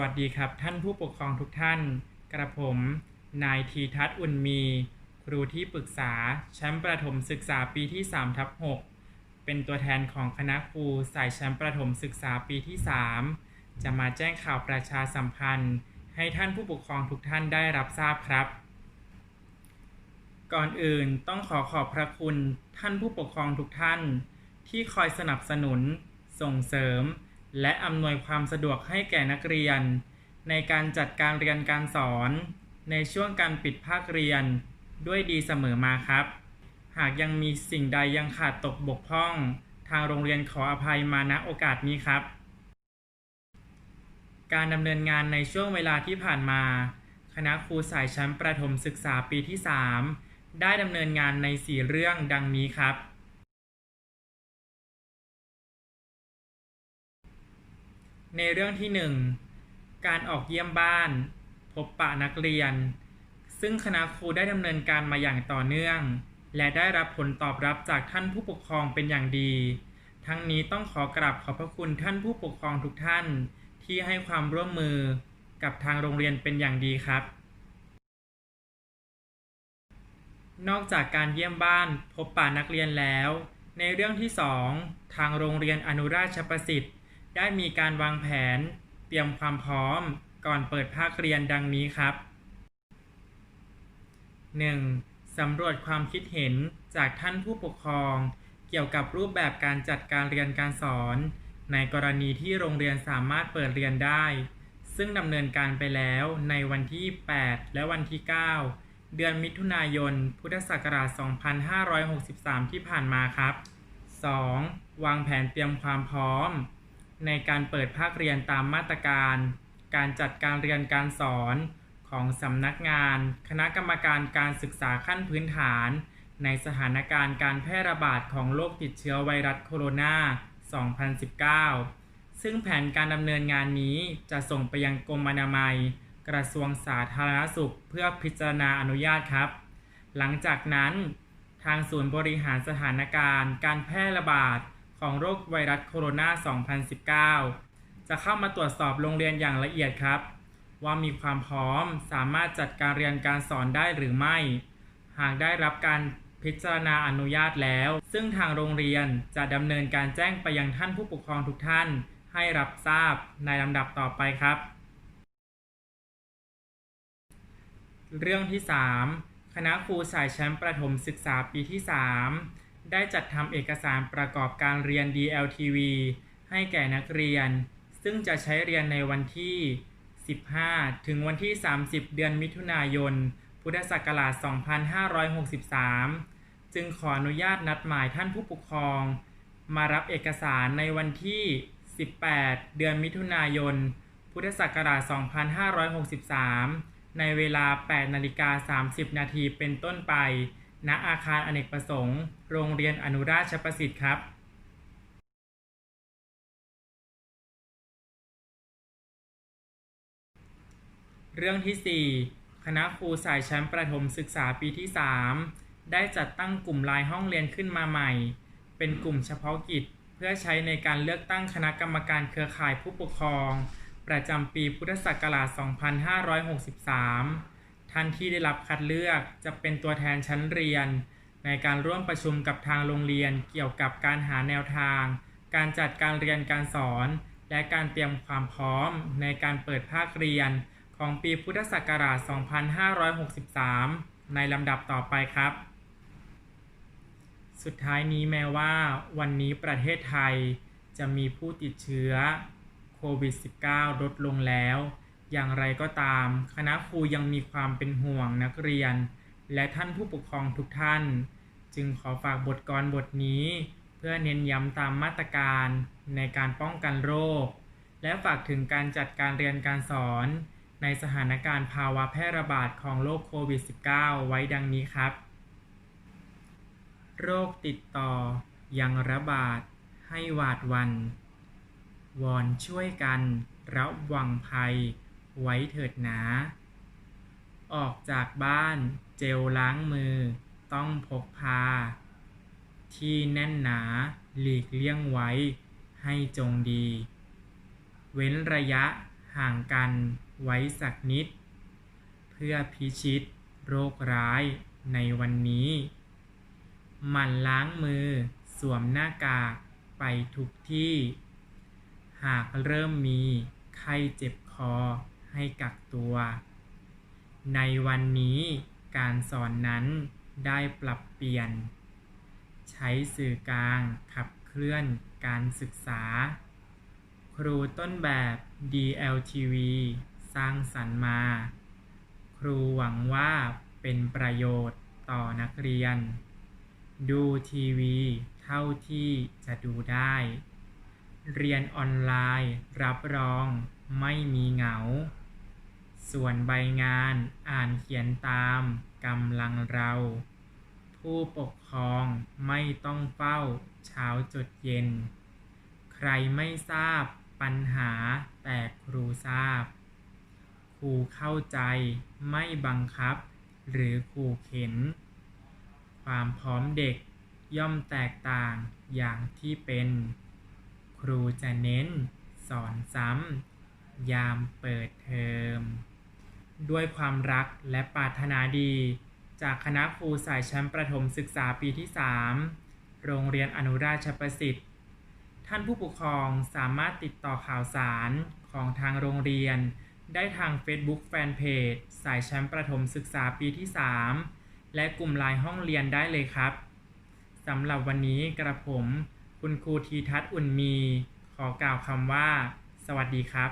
วัสดีครับท่านผู้ปกครองทุกท่าน กระผม นายทีทัศน์อุ่นมี ครูที่ปรึกษาแชมป์ประถมศึกษาปีที่3ทับ6เป็นตัวแทนของคณะครูสายแชมป์ประถมศึกษาปีที่ 3 จะมาแจ้งข่าวประชาสัมพันธ์ ให้ท่านผู้ปกครองทุกท่านได้รับทราบครับ ก่อนอื่นต้องขอขอบพระคุณท่านผู้ปกครองทุกท่าน ที่คอยสนับสนุน ส่งเสริม และอำนวยความสะดวกให้แก่นักเรียน ในการจัดการเรียนการสอน ในช่วงการปิดภาคเรียนด้วยดีเสมอมาครับ หากยังมีสิ่งใดยังขาดตกบกพร่อง ทางโรงเรียนขออภัยมาณโอกาสนี้ครับ การดำเนินงานในช่วงเวลาที่ผ่านมา คณะครูสายชั้นประถมศึกษาปีที่ 3 ได้ดำเนินงานใน 4 เรื่องดังนี้ครับ ในเรื่องที่ 1 การออกเยี่ยมบ้าน พบปะนักเรียน ซึ่งคณะครูได้ดำเนินการมาอย่างต่อเนื่อง และได้รับผลตอบรับจากท่านผู้ปกครองเป็นอย่างดี ทั้งนี้ต้องขอกราบขอบพระคุณท่านผู้ปกครองทุกท่าน ที่ให้ความร่วมมือกับทางโรงเรียนเป็นอย่างดีครับ นอกจากการเยี่ยมบ้านพบปะนักเรียนแล้ว ในเรื่องที่ 2 ทางโรงเรียนอนุราชประสิทธิ์ ได้มีการวางแผน เตรียมความพร้อม ก่อนเปิดภาคเรียนดังนี้ครับ 1. สำรวจความคิดเห็นจากท่านผู้ปกครอง เกี่ยวกับรูปแบบการจัดการเรียนการสอน ในกรณีที่โรงเรียนสามารถเปิดเรียนได้ ซึ่งดำเนินการไปแล้วในวันที่ 8 และวันที่ 9 เดือนมิถุนายน พุทธศักราช 2563 ที่ผ่านมาครับ 2. วางแผนเตรียมความพร้อม ในการเปิดภาคเรียนตามมาตรการ การจัดการเรียนการสอนของสำนักงาน คณะกรรมการการศึกษาขั้นพื้นฐาน ในสถานการณ์การแพร่ระบาดของโรคติดเชื้อไวรัสโคโรนา 2019 ซึ่งแผนการดำเนินงานนี้จะส่งไปยังกรมอนามัย กระทรวงสาธารณสุขเพื่อพิจารณาอนุญาตครับ หลังจากนั้น ทางศูนย์บริหารสถานการณ์การแพร่ระบาด ของโรคไวรัสโคโรนา 2019 จะเข้ามาตรวจสอบโรงเรียนอย่างละเอียดครับ ว่ามีความพร้อมสามารถจัดการเรียนการสอนได้หรือไม่ หากได้รับการพิจารณาอนุญาตแล้ว ซึ่งทางโรงเรียนจะดำเนินการแจ้งไปยังท่านผู้ปกครองทุกท่าน ให้รับทราบในลำดับต่อไปครับ เรื่องที่ 3 คณะครูสายแชมป์ประถมศึกษาปีที่ 3 ได้จัดทำเอกสารประกอบการเรียน DLTV ให้แก่นักเรียน ซึ่งจะใช้เรียนในวันที่ 15 ถึงวันที่ 30 เดือนมิถุนายน พุทธศักราช 2563 จึงขออนุญาตนัดหมายท่านผู้ปกครอง มารับเอกสารในวันที่ 18 เดือนมิถุนายน พุทธศักราช 2563 ในเวลา 8 นาฬิกา 30 นาทีเป็นต้นไป ณอาคารอเนกประสงค์ โรงเรียนอนุราชประสิทธิ์ครับเรื่องที่ 4 คณะครูสายชั้นประถมศึกษาปีที่ 3 ได้จัดตั้งกลุ่มลน์ห้องเรียนขึ้นมาใหม่ เป็นกลุ่มเฉพาะกิจ เพื่อใช้ในการเลือกตั้งคณะกรรมการเครือข่ายผู้ปกครอง ประจำปีพุทธศักราช 2563 ท่านที่ได้รับคัดเลือกจะเป็นตัวแทนชั้นเรียน ในการร่วมประชุมกับทางโรงเรียนเกี่ยวกับการหาแนวทาง การจัดการเรียนการสอน และการเตรียมความพร้อมในการเปิดภาคเรียน ของปีพุทธศักราช 2563 ในลำดับต่อไปครับ สุดท้ายนี้แม้ว่า วันนี้ประเทศไทยจะมีผู้ติดเชื้อโควิด -19 ลดลงแล้ว อย่างไรก็ตาม คณะครูยังมีความเป็นห่วงนักเรียน และท่านผู้ปกครองทุกท่าน จึงขอฝากบทกลอนบทนี้ เพื่อเน้นย้ำตามมาตรการในการป้องกันโรค และฝากถึงการจัดการเรียนการสอน ในสถานการณ์ภาวะแพร่ระบาดของโรคโควิด -19 ไว้ดังนี้ครับ โรคติดต่อยังระบาดให้หวาดวัน วอนช่วยกันระวังภัย ไว้เถิดหนา ออกจากบ้านเจลล้างมือ ต้องพกพา ที่แน่นหนาหลีกเลี่ยงไว้ให้จงดี เว้นระยะห่างกันไว้สักนิด เพื่อพิชิตโรคร้ายในวันนี้หมั่นล้างมือสวมหน้ากากไปทุกที่ หากเริ่มมีไข้เจ็บคอ ให้กักตัว ในวันนี้การสอนนั้นได้ปรับเปลี่ยน ใช้สื่อกลางขับเคลื่อนการศึกษา ครูต้นแบบ DLTV สร้างสรรค์มา ครูหวังว่าเป็นประโยชน์ต่อนักเรียน ดูทีวีเท่าที่จะดูได้ เรียนออนไลน์ รับรองไม่มีเหงา ส่วนใบงานอ่านเขียนตามกำลังเรา ผู้ปกครองไม่ต้องเฝ้าเช้าจดเย็น ใครไม่ทราบปัญหาแต่ครูทราบ ครูเข้าใจไม่บังคับ หรือขู่เข็น ความพร้อมเด็กย่อมแตกต่างอย่างที่เป็น ครูจะเน้นสอนซ้ำยามเปิดเทอม ด้วยความรักและปรารถนาดี จากคณะครูสายชั้นประถมศึกษาปีที่ 3 โรงเรียนอนุราชประสิทธิ์ ท่านผู้ปกครองสามารถติดต่อข่าวสารของทางโรงเรียน ได้ทาง Facebook Fanpage สายชั้นประถมศึกษาปีที่ 3 และกลุ่มไลน์ห้องเรียนได้เลยครับสำหรับวันนี้กระผม คุณครูทีทัศน์อุ่นมี ขอกล่าวคำว่า สวัสดีครับ